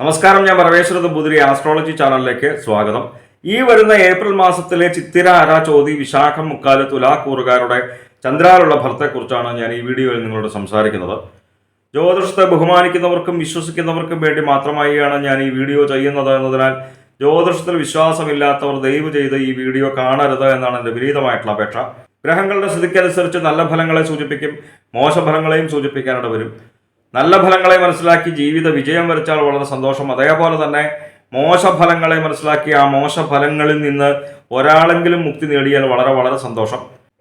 നമസ്കാരം ഞാൻ പരമേശ്വരത് ബുദ്രി ആസ്ട്രോളജി ചാനലിലേക്ക് സ്വാഗതം. ഈ വരുന്ന ഏപ്രിൽ മാസത്തിലെ ചിത്തിര അര ചോതി വിശാഖം മുക്കാൽ തുലാക്കൂറുകാരുടെ ചന്ദ്രാലുള്ള ഫലത്തെക്കുറിച്ചാണ് ഞാൻ ഈ വീഡിയോയിൽ നിങ്ങളോട് സംസാരിക്കുന്നത്. ജ്യോതിഷത്തെ ബഹുമാനിക്കുന്നവർക്കും വിശ്വസിക്കുന്നവർക്കും വേണ്ടി മാത്രമായാണ് ഞാൻ ഈ വീഡിയോ ചെയ്യുന്നത് എന്നതിനാൽ ജ്യോതിഷത്തിൽ വിശ്വാസമില്ലാത്തവർ ദയവ് ചെയ്ത് ഈ വീഡിയോ കാണരുത് എന്നാണ് എന്റെ വിപരീതമായിട്ടുള്ള അപേക്ഷ. ഗ്രഹങ്ങളുടെ സ്ഥിതിക്കനുസരിച്ച് നല്ല ഫലങ്ങളെ സൂചിപ്പിക്കും മോശഫലങ്ങളെയും സൂചിപ്പിക്കാനിട വരും. നല്ല ഫലങ്ങളെ മനസ്സിലാക്കി ജീവിത വിജയം വരച്ചാൽ വളരെ സന്തോഷം. അതേപോലെ തന്നെ മോശ ഫലങ്ങളെ മനസ്സിലാക്കി ആ മോശ ഫലങ്ങളിൽ നിന്ന് ഒരാളെങ്കിലും മുക്തി നേടിയാൽ വളരെ വളരെ സന്തോഷം.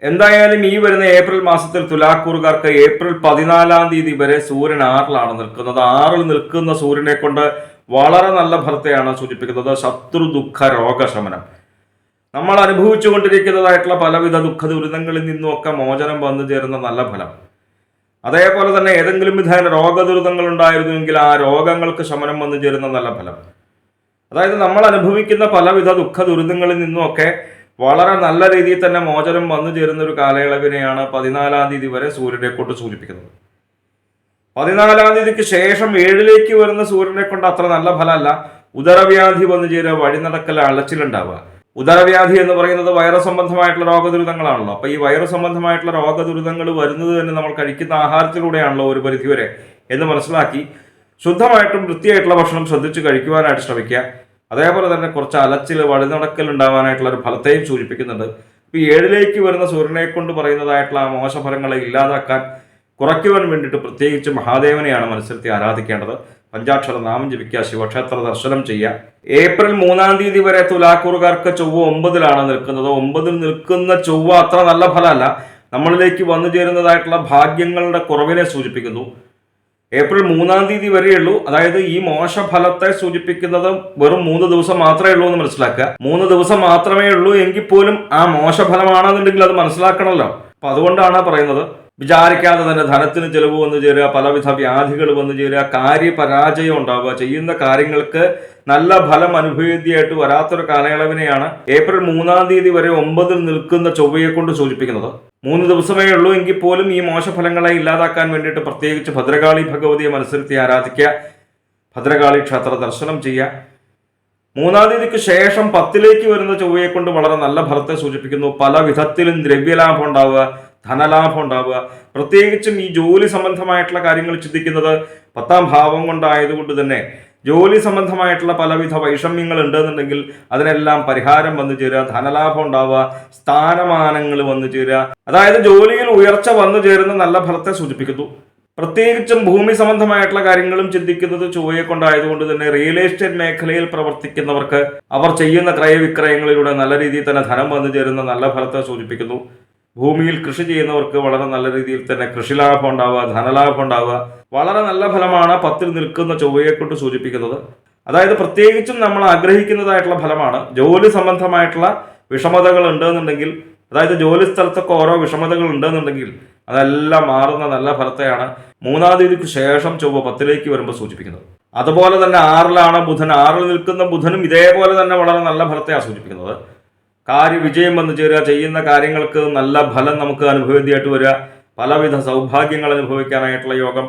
എന്തായാലും ഈ വരുന്ന ഏപ്രിൽ മാസത്തിൽ തുലാക്കൂറുകാർക്ക് ഏപ്രിൽ പതിനാലാം തീയതി വരെ സൂര്യൻ ആറിലാണ് നിൽക്കുന്നത്. ആറിൽ നിൽക്കുന്ന സൂര്യനെ കൊണ്ട് വളരെ നല്ല ഫലത്തെയാണ് സൂചിപ്പിക്കുന്നത് ശത്രു ദുഃഖ രോഗശമനം നമ്മൾ അനുഭവിച്ചുകൊണ്ടിരിക്കുന്നതായിട്ടുള്ള പലവിധ ദുഃഖ ദുരിതങ്ങളിൽ നിന്നുമൊക്കെ മോചനം വന്നു ചേരുന്ന നല്ല ഫലം. അതേപോലെ തന്നെ ഏതെങ്കിലും വിധേന രോഗദുരിതങ്ങൾ ഉണ്ടായിരുന്നുവെങ്കിൽ ആ രോഗങ്ങൾക്ക് ശമനം വന്നു ചേരുന്ന നല്ല ഫലം. അതായത് നമ്മൾ അനുഭവിക്കുന്ന പലവിധ ദുഃഖ ദുരിതങ്ങളിൽ നിന്നുമൊക്കെ വളരെ നല്ല രീതിയിൽ തന്നെ മോചനം വന്നു ചേരുന്ന ഒരു കാലയളവിനെയാണ് പതിനാലാം തീയതി വരെ സൂര്യനെ കൊണ്ട് സൂചിപ്പിക്കുന്നത്. പതിനാലാം തീയതിക്ക് ശേഷം ഏഴിലേക്ക് വരുന്ന സൂര്യനെ കൊണ്ട് അത്ര നല്ല ഫലമല്ല. ഉദരവ്യാധി വന്നു ചേരുക വഴി നടക്കൽ അളച്ചിലുണ്ടാവുക ഉദരവ്യാധി എന്ന് പറയുന്നത് വൈറസ് സംബന്ധമായിട്ടുള്ള രോഗദുരിതങ്ങളാണല്ലോ. അപ്പോൾ ഈ വൈറസ് സംബന്ധമായിട്ടുള്ള രോഗദുരിതങ്ങൾ വരുന്നത് തന്നെ നമ്മൾ കഴിക്കുന്ന ആഹാരത്തിലൂടെയാണല്ലോ ഒരു പരിധിവരെ എന്ന് മനസ്സിലാക്കി ശുദ്ധമായിട്ടും വൃത്തിയായിട്ടുള്ള ഭക്ഷണം ശ്രദ്ധിച്ച് കഴിക്കുവാനായിട്ട് ശ്രമിക്കുക. അതേപോലെ തന്നെ കുറച്ച് അലച്ചിൽ വഴിനടക്കൽ ഉണ്ടാവാനായിട്ടുള്ള ഒരു ഫലത്തെയും സൂചിപ്പിക്കുന്നുണ്ട്. ഇപ്പൊ ഈ ഏഴിലേക്ക് വരുന്ന സൂര്യനെ കൊണ്ട് പറയുന്നതായിട്ടുള്ള ആ മോശഫലങ്ങളെ ഇല്ലാതാക്കാൻ കുറയ്ക്കുവാൻ വേണ്ടിയിട്ട് പ്രത്യേകിച്ച് മഹാദേവനെയാണ് മനസ്സിലത്തി ആരാധിക്കേണ്ടത്. പഞ്ചാക്ഷര നാമം ജപിക്കുക ശിവക്ഷേത്ര ദർശനം ചെയ്യുക. ഏപ്രിൽ മൂന്നാം തീയതി വരെ തുലാക്കൂറുകാർക്ക് ചൊവ്വ ഒമ്പതിലാണ് നിൽക്കുന്നത്. ഒമ്പതിൽ നിൽക്കുന്ന ചൊവ്വ അത്ര നല്ല ഫലമല്ല. നമ്മളിലേക്ക് വന്നു ചേരുന്നതായിട്ടുള്ള ഭാഗ്യങ്ങളുടെ കുറവിനെ സൂചിപ്പിക്കുന്നു. ഏപ്രിൽ മൂന്നാം തീയതി വരെയുള്ളൂ. അതായത് ഈ മോശഫലത്തെ സൂചിപ്പിക്കുന്നത് വെറും മൂന്ന് ദിവസം മാത്രമേ ഉള്ളൂ എന്ന് മനസ്സിലാക്കുക. മൂന്ന് ദിവസം മാത്രമേ ഉള്ളൂ എങ്കിൽ പോലും ആ മോശഫലമാണെന്നുണ്ടെങ്കിൽ അത് മനസ്സിലാക്കണമല്ലോ. അപ്പൊ അതുകൊണ്ടാണ് പറയുന്നത് വിചാരിക്കാതെ തന്നെ ധനത്തിന് ചെലവ് വന്നു ചേരുക പലവിധ വ്യാധികൾ വന്നു ചേരുക കാര്യപരാജയം ഉണ്ടാവുക ചെയ്യുന്ന കാര്യങ്ങൾക്ക് നല്ല ഫലം അനുഭവേദ്യമായിട്ട് വരാത്തൊരു കാലയളവിനെയാണ് ഏപ്രിൽ മൂന്നാം തീയതി വരെ ഒമ്പതിൽ നിൽക്കുന്ന ചൊവ്വയെ കൊണ്ട് സൂചിപ്പിക്കുന്നത്. മൂന്ന് ദിവസമേ ഉള്ളൂ എങ്കിൽ പോലും ഈ മോശഫലങ്ങളെ ഇല്ലാതാക്കാൻ വേണ്ടിയിട്ട് പ്രത്യേകിച്ച് ഭദ്രകാളി ഭഗവതിയെ മനസ്സിലത്തി ആരാധിക്കുക ഭദ്രകാളി ക്ഷേത്ര ദർശനം ചെയ്യുക. മൂന്നാം തീയതിക്ക് ശേഷം പത്തിലേക്ക് വരുന്ന ചൊവ്വയെ കൊണ്ട് വളരെ നല്ല ഫലത്തെ സൂചിപ്പിക്കുന്നു. പല വിധത്തിലും ദ്രവ്യലാഭം ഉണ്ടാവുക ധനലാഭം ഉണ്ടാവുക. പ്രത്യേകിച്ചും ഈ ജോലി സംബന്ധമായിട്ടുള്ള കാര്യങ്ങൾ ചിന്തിക്കുന്നത് പത്താം ഭാവം കൊണ്ടായതുകൊണ്ട് തന്നെ ജോലി സംബന്ധമായിട്ടുള്ള പലവിധ വൈഷമ്യങ്ങൾ ഉണ്ടെന്നുണ്ടെങ്കിൽ അതിനെല്ലാം പരിഹാരം വന്നു ചേരുക ധനലാഭം ഉണ്ടാവുക സ്ഥാനമാനങ്ങൾ വന്നു ചേരുക. അതായത് ജോലിയിൽ ഉയർച്ച വന്നു ചേരുന്ന നല്ല ഫലത്തെ സൂചിപ്പിക്കുന്നു. പ്രത്യേകിച്ചും ഭൂമി സംബന്ധമായിട്ടുള്ള കാര്യങ്ങളും ചിന്തിക്കുന്നത് ചൊവ്വയെ കൊണ്ടായതുകൊണ്ട് തന്നെ റിയൽ എസ്റ്റേറ്റ് മേഖലയിൽ പ്രവർത്തിക്കുന്നവർക്ക് അവർ ചെയ്യുന്ന ക്രയവിക്രയങ്ങളിലൂടെ നല്ല രീതിയിൽ തന്നെ ധനം വന്നു ചേരുന്ന നല്ല ഫലത്തെ സൂചിപ്പിക്കുന്നു. ഭൂമിയിൽ കൃഷി ചെയ്യുന്നവർക്ക് വളരെ നല്ല രീതിയിൽ തന്നെ കൃഷിലാഭം ഉണ്ടാവുക ധനലാഭം ഉണ്ടാവുക. വളരെ നല്ല ഫലമാണ് പത്തിൽ നിൽക്കുന്ന ചൊവ്വയെ കൊണ്ട് സൂചിപ്പിക്കുന്നത്. അതായത് പ്രത്യേകിച്ചും നമ്മൾ ആഗ്രഹിക്കുന്നതായിട്ടുള്ള ഫലമാണ്. ജോലി സംബന്ധമായിട്ടുള്ള വിഷമതകൾ ഉണ്ടെന്നുണ്ടെങ്കിൽ അതായത് ജോലി സ്ഥലത്തൊക്കെ ഓരോ വിഷമതകൾ ഉണ്ടെന്നുണ്ടെങ്കിൽ അതെല്ലാം മാറുന്ന നല്ല ഫലത്തെയാണ് മൂന്നാം തീയതിക്ക് ശേഷം ചൊവ്വ പത്തിലേക്ക് വരുമ്പോൾ സൂചിപ്പിക്കുന്നത്. അതുപോലെ തന്നെ ആറിലാണ് ബുധൻ. ആറിൽ നിൽക്കുന്ന ബുധനും ഇതേപോലെ തന്നെ വളരെ നല്ല ഫലത്തെയാണ് സൂചിപ്പിക്കുന്നത്. കാര്യവിജയം വന്നു ചേരുക ചെയ്യുന്ന കാര്യങ്ങൾക്ക് നല്ല ഫലം നമുക്ക് അനുഭവേദ്യമായിട്ട് വരിക പലവിധ സൗഭാഗ്യങ്ങൾ അനുഭവിക്കാനായിട്ടുള്ള യോഗം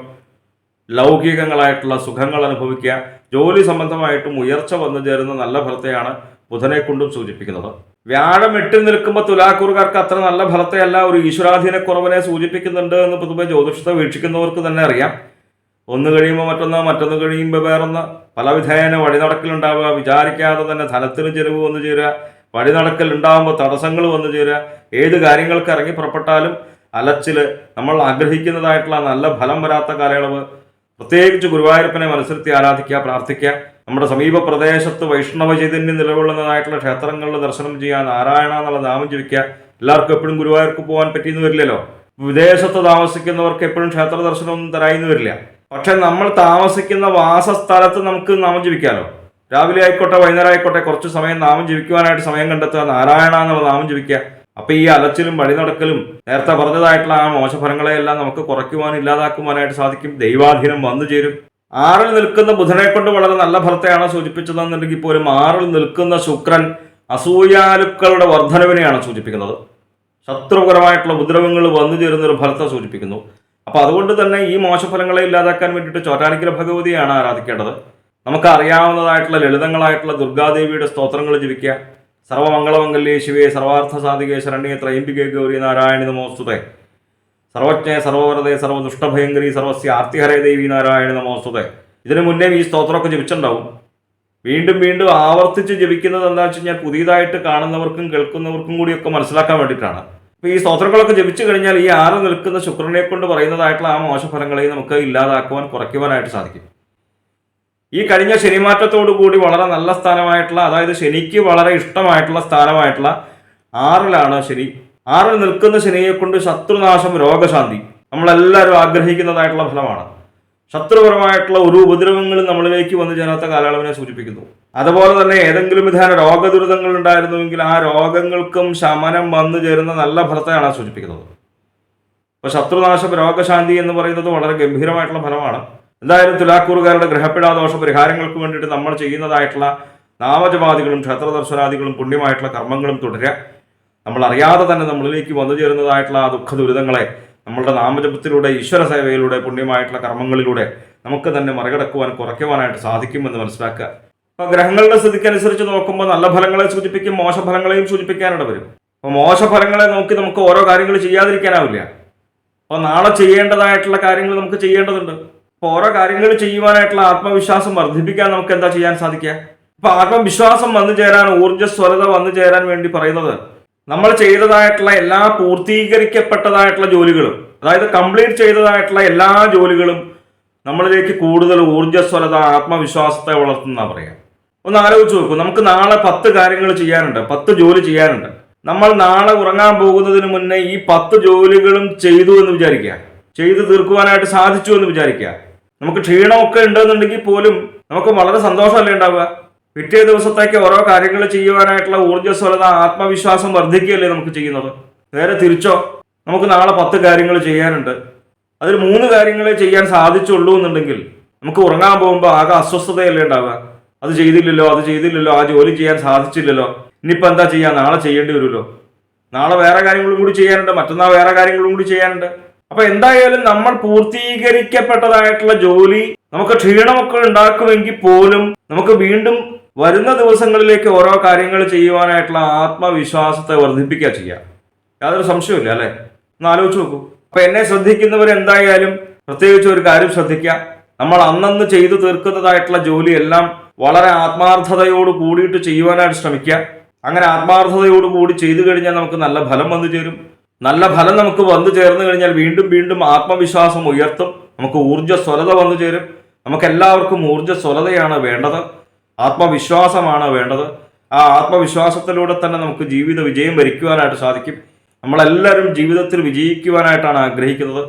ലൗകികങ്ങളായിട്ടുള്ള സുഖങ്ങൾ അനുഭവിക്കുക ജോലി സംബന്ധമായിട്ടും ഉയർച്ച വന്നു ചേരുന്ന നല്ല ഫലത്തെയാണ് ബുധനെ കൊണ്ടും സൂചിപ്പിക്കുന്നത്. വ്യാഴം എട്ടിൽ നിൽക്കുമ്പോൾ തുലാക്കൂറുകാർക്ക് അത്ര നല്ല ഫലത്തെയല്ല ഒരു ഈശ്വരാധീന കുറവിനെ സൂചിപ്പിക്കുന്നുണ്ട് എന്ന് പൊതുവെ ജ്യോതിഷത്തെ വീക്ഷിക്കുന്നവർക്ക് തന്നെ അറിയാം. ഒന്ന് കഴിയുമ്പോൾ മറ്റൊന്ന് മറ്റൊന്ന് കഴിയുമ്പോൾ വേറൊന്ന്. പലവിധേന വഴിനടക്കലുണ്ടാവുക വിചാരിക്കാതെ തന്നെ ധനത്തിന് ചെലവ് വന്നു ചേരുക. വഴിനടക്കൽ ഉണ്ടാകുമ്പോൾ തടസ്സങ്ങൾ വന്നു ചേരുക. ഏത് കാര്യങ്ങൾക്ക് ഇറങ്ങി പുറപ്പെട്ടാലും അലച്ചിൽ നമ്മൾ ആഗ്രഹിക്കുന്നതായിട്ടുള്ള നല്ല ഫലം വരാത്ത കാലയളവ്. പ്രത്യേകിച്ച് ഗുരുവായൂരപ്പനെ മനസ്സിലത്തി ആരാധിക്കുക പ്രാർത്ഥിക്കുക. നമ്മുടെ സമീപ പ്രദേശത്ത് വൈഷ്ണവ ചൈതന്യം നിലകൊള്ളുന്നതായിട്ടുള്ള ക്ഷേത്രങ്ങളിൽ ദർശനം ചെയ്യാൻ നാരായണ എന്നുള്ള നാമം ജപിക്കുക. എല്ലാവർക്കും എപ്പോഴും ഗുരുവായൂർക്ക് പോകാൻ പറ്റിയെന്ന് വരില്ലല്ലോ? വിദേശത്ത് താമസിക്കുന്നവർക്ക് എപ്പോഴും ക്ഷേത്ര ദർശനമൊന്നും തരായിന്ന് വരില്ല. പക്ഷെ നമ്മൾ താമസിക്കുന്ന വാസസ്ഥലത്ത് നമുക്ക് നാമം ജപിക്കാമല്ലോ രാവിലെ ആയിക്കോട്ടെ വൈകുന്നേരം ആയിക്കോട്ടെ കുറച്ച് സമയം നാമം ജപിക്കുവാനായിട്ട് സമയം കണ്ടെത്തുക നാരായണ എന്നുള്ള നാമം ജീവിക്കുക അപ്പൊ ഈ അലച്ചിലും വഴി നടക്കലും നേരത്തെ പറഞ്ഞതായിട്ടുള്ള ആ മോശഫലങ്ങളെയെല്ലാം നമുക്ക് കുറയ്ക്കുവാനും ഇല്ലാതാക്കുവാനായിട്ട് സാധിക്കും. ദൈവാധീനം വന്നു ചേരും. ആറിൽ നിൽക്കുന്ന ബുധനെ കൊണ്ട് വളരെ നല്ല ഫലത്തെയാണ് സൂചിപ്പിച്ചതെന്നുണ്ടെങ്കിൽ പോലും ആറിൽ നിൽക്കുന്ന ശുക്രൻ അസൂയാലുക്കളുടെ വർധനവിനെയാണ് സൂചിപ്പിക്കുന്നത്. ശത്രുപരമായിട്ടുള്ള ഉപദ്രവങ്ങൾ വന്നു ചേരുന്ന ഒരു ഫലത്തെ സൂചിപ്പിക്കുന്നു. അപ്പൊ അതുകൊണ്ട് തന്നെ ഈ മോശഫലങ്ങളെ ഇല്ലാതാക്കാൻ വേണ്ടിയിട്ട് ചോറ്റാനിക്കര ഭഗവതിയാണ് ആരാധിക്കേണ്ടത്. നമുക്ക് അറിയാവുന്നതായിട്ടുള്ള ലളിതങ്ങളായിട്ടുള്ള ദുർഗാദേവിയുടെ സ്തോത്രങ്ങൾ ജപിക്കുക. സർവമംഗളമംഗല്യേ ശിവേ സർവാർത്ഥ സാധികേ ശരണ്യേ ത്രൈംബികേ ഗൗരി നാരായണി നമോസ്തുതേ. സർവജ്ഞ സർവവരതേ സർവദുഷ്ടഭയങ്കരി സർവസ്യ ആർത്തിഹരേ ദേവി നാരായണി നമോസ്തുതേ. ഇതിനു മുന്നേ ഈ സ്തോത്രമൊക്കെ ജപിച്ചിട്ടുണ്ടാവും. വീണ്ടും വീണ്ടും ആവർത്തിച്ച് ജപിക്കുന്നത് എന്താ വെച്ച് കഴിഞ്ഞാൽ പുതിയതായിട്ട് കാണുന്നവർക്കും കേൾക്കുന്നവർക്കും കൂടിയൊക്കെ മനസ്സിലാക്കാൻ വേണ്ടിയിട്ടാണ്. അപ്പോൾ ഈ സ്തോത്രങ്ങളൊക്കെ ജപിച്ചു കഴിഞ്ഞാൽ ഈ ആറ് നിൽക്കുന്ന ശുക്രനെ കൊണ്ട് പറയുന്നതായിട്ടുള്ള ആ മോശഫലങ്ങളെയും നമുക്ക് ഇല്ലാതാക്കുവാൻ കുറയ്ക്കുവാനായിട്ട് സാധിക്കും. ഈ കഴിഞ്ഞ ശനിമാറ്റത്തോടു കൂടി വളരെ നല്ല സ്ഥാനമായിട്ടുള്ള അതായത് ശനിക്ക് വളരെ ഇഷ്ടമായിട്ടുള്ള സ്ഥാനമായിട്ടുള്ള ആറിലാണ് ശനി. ആറിൽ നിൽക്കുന്ന ശനിയെ കൊണ്ട് ശത്രുനാശം രോഗശാന്തി നമ്മളെല്ലാവരും ആഗ്രഹിക്കുന്നതായിട്ടുള്ള ഫലമാണ്. ശത്രുപരമായിട്ടുള്ള ഒരു ഉപദ്രവങ്ങളും നമ്മളിലേക്ക് വന്നു ചേരാത്ത കാലയളവിനെ സൂചിപ്പിക്കുന്നു. അതുപോലെ തന്നെ ഏതെങ്കിലും വിധാന രോഗദുരിതങ്ങൾ ഉണ്ടായിരുന്നുവെങ്കിൽ ആ രോഗങ്ങൾക്കും ശമനം വന്നു ചേരുന്ന നല്ല ഫലത്തെയാണ് സൂചിപ്പിക്കുന്നത്. അപ്പോൾ ശത്രുനാശം രോഗശാന്തി എന്ന് പറയുന്നത് വളരെ ഗംഭീരമായിട്ടുള്ള ഫലമാണ്. എന്തായാലും തുലാക്കൂറുകാരുടെ ഗ്രഹപ്പിടാദോഷ പരിഹാരങ്ങൾക്ക് വേണ്ടിയിട്ട് നമ്മൾ ചെയ്യുന്നതായിട്ടുള്ള നാമജപാദികളും ക്ഷേത്രദർശനാദികളും പുണ്യമായിട്ടുള്ള കർമ്മങ്ങളും തുടരുക. നമ്മൾ അറിയാതെ തന്നെ നമ്മളിലേക്ക് വന്നു ചേരുന്നതായിട്ടുള്ള ആ ദുഃഖ ദുരിതങ്ങളെ നമ്മളുടെ നാമജപത്തിലൂടെ ഈശ്വര സേവയിലൂടെ പുണ്യമായിട്ടുള്ള കർമ്മങ്ങളിലൂടെ നമുക്ക് തന്നെ മറികടക്കുവാൻ കുറയ്ക്കുവാനായിട്ട് സാധിക്കുമെന്ന് മനസ്സിലാക്കുക. അപ്പൊ ഗ്രഹങ്ങളുടെ സ്ഥിതിക്കനുസരിച്ച് നോക്കുമ്പോൾ നല്ല ഫലങ്ങളെ സൂചിപ്പിക്കും മോശഫലങ്ങളെയും സൂചിപ്പിക്കാനിട വരും. അപ്പോൾ മോശഫലങ്ങളെ നോക്കി നമുക്ക് ഓരോ കാര്യങ്ങൾ ചെയ്യാതിരിക്കാനാവില്ല. അപ്പോൾ നാളെ ചെയ്യേണ്ടതായിട്ടുള്ള കാര്യങ്ങൾ നമുക്ക് ചെയ്യേണ്ടതുണ്ട്. അപ്പോൾ ഓരോ കാര്യങ്ങൾ ചെയ്യുവാനായിട്ടുള്ള ആത്മവിശ്വാസം വർദ്ധിപ്പിക്കാൻ നമുക്ക് എന്താ ചെയ്യാൻ സാധിക്കുക? അപ്പൊ ആത്മവിശ്വാസം വന്നു ചേരാൻ ഊർജസ്വലത വന്നു ചേരാൻ വേണ്ടി പറയുന്നത് നമ്മൾ ചെയ്തതായിട്ടുള്ള എല്ലാ പൂർത്തീകരിക്കപ്പെട്ടതായിട്ടുള്ള ജോലികളും അതായത് കംപ്ലീറ്റ് ചെയ്തതായിട്ടുള്ള എല്ലാ ജോലികളും നമ്മളിലേക്ക് കൂടുതൽ ഊർജസ്വലത ആത്മവിശ്വാസത്തെ വളർത്തുന്ന പറയാം ഒന്ന് ആലോചിച്ച് നോക്കൂ നമുക്ക് നാളെ പത്ത് കാര്യങ്ങൾ ചെയ്യാനുണ്ട് പത്ത് ജോലി ചെയ്യാനുണ്ട്. നമ്മൾ നാളെ ഉറങ്ങാൻ പോകുന്നതിന് മുന്നേ ഈ പത്ത് ജോലികളും ചെയ്തു എന്ന് വിചാരിക്കുക. ചെയ്തു തീർക്കുവാനായിട്ട് സാധിച്ചു എന്ന് വിചാരിക്കുക. നമുക്ക് ക്ഷീണമൊക്കെ ഉണ്ടെന്നുണ്ടെങ്കിൽ പോലും നമുക്ക് വളരെ സന്തോഷമല്ലേ ഉണ്ടാവുക? പിറ്റേ ദിവസത്തേക്ക് ഓരോ കാര്യങ്ങൾ ചെയ്യുവാനായിട്ടുള്ള ഊർജസ്വലത ആത്മവിശ്വാസം വർദ്ധിക്കുകയല്ലേ നമുക്ക് ചെയ്യുന്നത്? നേരെ തിരിച്ചോ? നമുക്ക് നാളെ പത്ത് കാര്യങ്ങൾ ചെയ്യാനുണ്ട്. അതിൽ മൂന്ന് കാര്യങ്ങളെ ചെയ്യാൻ സാധിച്ചുള്ളൂ എന്നുണ്ടെങ്കിൽ നമുക്ക് ഉറങ്ങാൻ പോകുമ്പോൾ ആകെ അസ്വസ്ഥതയല്ലേ ഉണ്ടാവുക? അത് ചെയ്തില്ലല്ലോ അത് ചെയ്തില്ലല്ലോ ആ ജോലി ചെയ്യാൻ സാധിച്ചില്ലല്ലോ. ഇനിയിപ്പോൾ എന്താ ചെയ്യാ? നാളെ ചെയ്യേണ്ടി വരുമല്ലോ. നാളെ വേറെ കാര്യങ്ങളും കൂടി ചെയ്യാനുണ്ട് മറ്റന്നാൾ വേറെ കാര്യങ്ങളും കൂടി ചെയ്യാനുണ്ട്. അപ്പൊ എന്തായാലും നമ്മൾ പൂർത്തീകരിക്കപ്പെട്ടതായിട്ടുള്ള ജോലി നമുക്ക് ക്ഷീണമൊക്കെ ഉണ്ടാക്കുമെങ്കിൽ പോലും നമുക്ക് വീണ്ടും വരുന്ന ദിവസങ്ങളിലേക്ക് ഓരോ കാര്യങ്ങൾ ചെയ്യുവാനായിട്ടുള്ള ആത്മവിശ്വാസത്തെ വർദ്ധിപ്പിക്കുക ചെയ്യാം. യാതൊരു സംശയമില്ല അല്ലെ? ഒന്ന് ആലോചിച്ച് നോക്കൂ. അപ്പൊ എന്നെ ശ്രദ്ധിക്കുന്നവർ എന്തായാലും പ്രത്യേകിച്ച് ഒരു കാര്യം ശ്രദ്ധിക്കുക. നമ്മൾ അന്നന്ന് ചെയ്തു തീർക്കുന്നതായിട്ടുള്ള ജോലിയെല്ലാം വളരെ ആത്മാർത്ഥതയോട് കൂടിയിട്ട് ചെയ്യുവാനായിട്ട് ശ്രമിക്കുക. അങ്ങനെ ആത്മാർത്ഥതയോട് കൂടി ചെയ്തു കഴിഞ്ഞാൽ നമുക്ക് നല്ല ഫലം വന്നു ചേരും. നല്ല ഫലം നമുക്ക് വന്നു ചേർന്ന് കഴിഞ്ഞാൽ വീണ്ടും വീണ്ടും ആത്മവിശ്വാസം ഉയർത്തും. നമുക്ക് ഊർജസ്വലത വന്നു ചേരും. നമുക്ക് എല്ലാവർക്കും ഊർജസ്വലതയാണ് വേണ്ടത്. ആത്മവിശ്വാസമാണ് വേണ്ടത്. ആ ആത്മവിശ്വാസത്തിലൂടെ തന്നെ നമുക്ക് ജീവിത വിജയം വരിക്കുവാനായിട്ട് സാധിക്കും. നമ്മളെല്ലാവരും ജീവിതത്തിൽ വിജയിക്കുവാനായിട്ടാണ് ആഗ്രഹിക്കുന്നത്.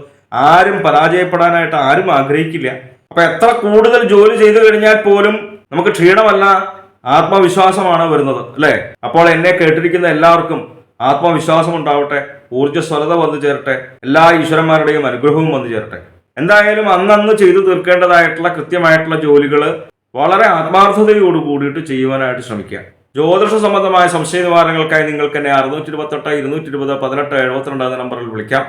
ആരും പരാജയപ്പെടാനായിട്ട് ആരും ആഗ്രഹിക്കില്ല. അപ്പൊ എത്ര കൂടുതൽ ജോലി ചെയ്തു കഴിഞ്ഞാൽ പോലും നമുക്ക് ക്ഷീണമല്ല ആത്മവിശ്വാസമാണ് വരുന്നത് അല്ലേ? അപ്പോൾ എന്നെ കേട്ടിരിക്കുന്ന എല്ലാവർക്കും ആത്മവിശ്വാസം ഉണ്ടാവട്ടെ. ഊർജസ്വലത വന്നു ചേരട്ടെ എല്ലാ ഈശ്വരന്മാരുടെയും അനുഗ്രഹവും വന്നു ചേരട്ടെ. എന്തായാലും അന്നന്ന് ചെയ്തു തീർക്കേണ്ടതായിട്ടുള്ള കൃത്യമായിട്ടുള്ള ജോലികൾ വളരെ ആത്മാർത്ഥതയോട് കൂടിയിട്ട് ചെയ്യുവാനായിട്ട് ശ്രമിക്കുക. ജ്യോതിഷ സംബന്ധമായ സംശയ നിവാരണങ്ങൾക്കായി നിങ്ങൾക്ക് എന്നെ അറുന്നൂറ്റി ഇരുപത്തെട്ട് ഇരുന്നൂറ്റി ഇരുപത് പതിനെട്ട് എഴുപത്തിരണ്ട് എന്ന നമ്പറിൽ വിളിക്കാം.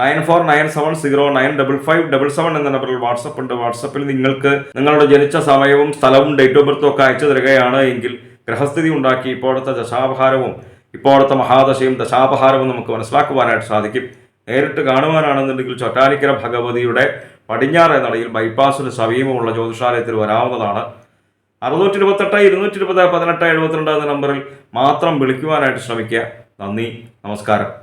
Nine four nine seven zero nine double five double seven എന്ന നമ്പറിൽ വാട്സപ്പ് ഉണ്ട്. വാട്സപ്പിൽ നിങ്ങൾക്ക് നിങ്ങളുടെ ജനിച്ച സമയവും സ്ഥലവും ഡേറ്റ് ഓഫ് ബർത്തും ഒക്കെ അയച്ചു തരികയാണ് എങ്കിൽ ഗ്രഹസ്ഥിതി ഉണ്ടാക്കി ഇപ്പോഴത്തെ ദശാപഹാരവും ഇപ്പോഴത്തെ മഹാദശയും ദശാപഹാരവും നമുക്ക് മനസ്സിലാക്കുവാനായിട്ട് സാധിക്കും. നേരിട്ട് കാണുവാനാണെന്നുണ്ടെങ്കിൽ ചൊറ്റാനിക്കര ഭഗവതിയുടെ പടിഞ്ഞാറെ നടയിൽ ബൈപ്പാസിന് സമീപമുള്ള ജ്യോതിഷാലയത്തിൽ വരാവുന്നതാണ്. അറുന്നൂറ്റി ഇരുപത്തെട്ട് ഇരുന്നൂറ്റി ഇരുപത് പതിനെട്ട് എഴുപത്തിരണ്ട് എന്ന നമ്പറിൽ മാത്രം വിളിക്കുവാനായിട്ട് ശ്രമിക്കുക. നന്ദി നമസ്കാരം.